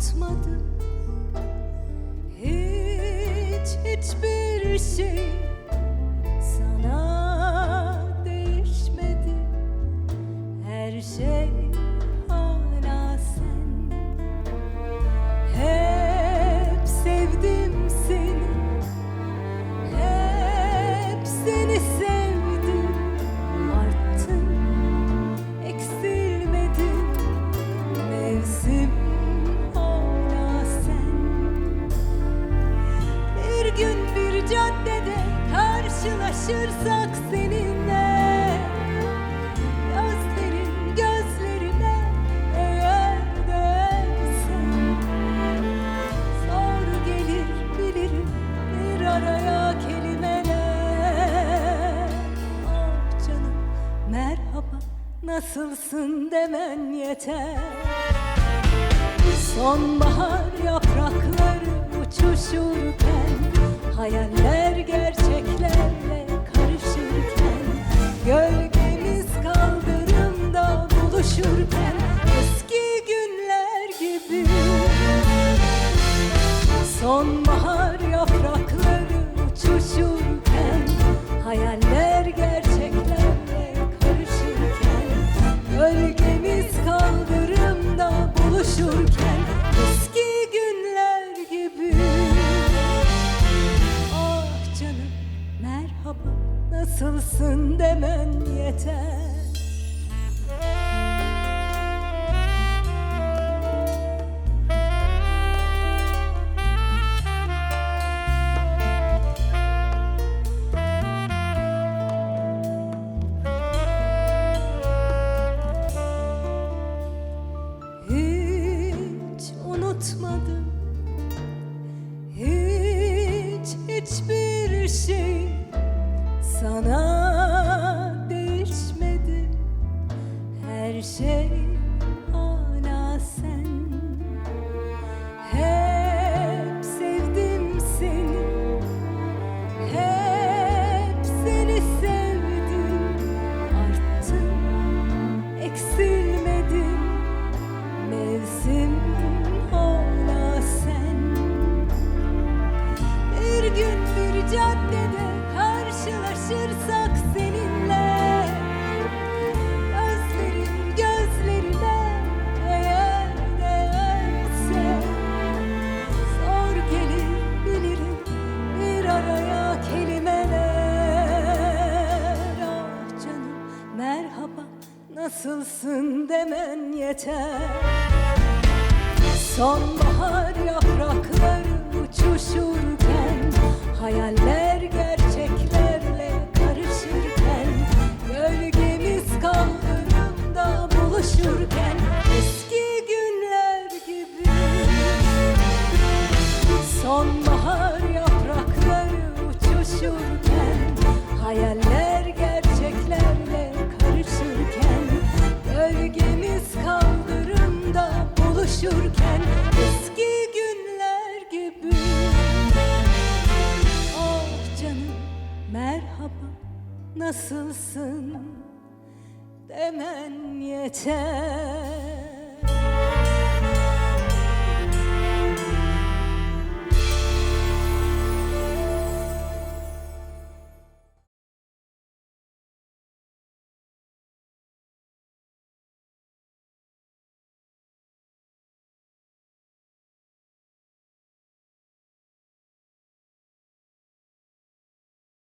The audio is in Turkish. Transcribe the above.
unutmadım hiç hiçbir şey. paylaşırsak seninle Gözlerin gözlerine eğer değersen Zor gelir bilirim bir araya kelimeler. Ah canım merhaba nasılsın demen yeter. Sonbahar yaprakları uçuşurken nasılsın demen yeter. you say nasılsın demen yeter. Son nasılsın? Demen yeter.